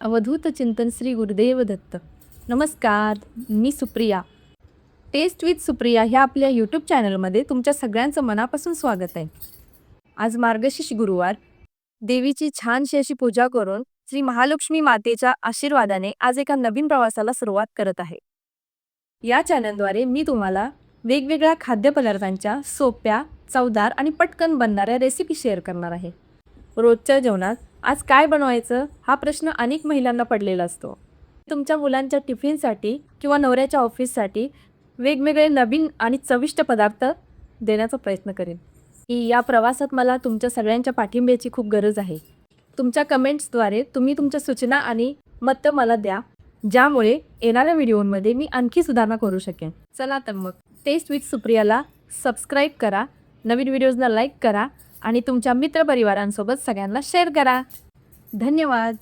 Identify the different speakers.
Speaker 1: अवधूत चिंतन श्री गुरुदेव दत्त. नमस्कार मी सुप्रिया. टेस्ट विथ सुप्रिया ह्या आपल्या यूट्यूब चॅनलमध्ये तुमच्या सगळ्यांचं मनापासून स्वागत आहे. आज मार्गशीर्ष गुरुवार. देवीची छानशी अशी पूजा करून श्री महालक्ष्मी मातेच्या आशीर्वादाने आज एका नवीन प्रवासाला सुरुवात करत आहे. या चॅनलद्वारे मी तुम्हाला वेगवेगळ्या खाद्यपदार्थांच्या सोप्या चवदार आणि पटकन बनणाऱ्या रेसिपी शेअर करणार आहे. रोजच्या जेवणात आज काय बनवायचं हा प्रश्न अनेक महिलांना पडलेला असतो. तुमच्या मुलांच्या टिफिनसाठी किंवा नवऱ्याच्या ऑफिससाठी वेगवेगळे नवीन आणि चविष्ट पदार्थ देण्याचा प्रयत्न करेन. की या प्रवासात मला तुमच्या सगळ्यांच्या पाठिंब्याची खूप गरज आहे. तुमच्या कमेंट्सद्वारे तुम्ही तुमच्या सूचना आणि मतं मला द्या ज्यामुळे येणाऱ्या व्हिडिओमध्ये मी आणखी सुधारणा करू शकेन. चला तर मग टेस्ट विथ सुप्रियाला सबस्क्राईब करा नवीन व्हिडिओजना लाईक करा आणि तुमच्या मित्रपरिवारांसोबत सगळ्यांना शेअर करा. धन्यवाद.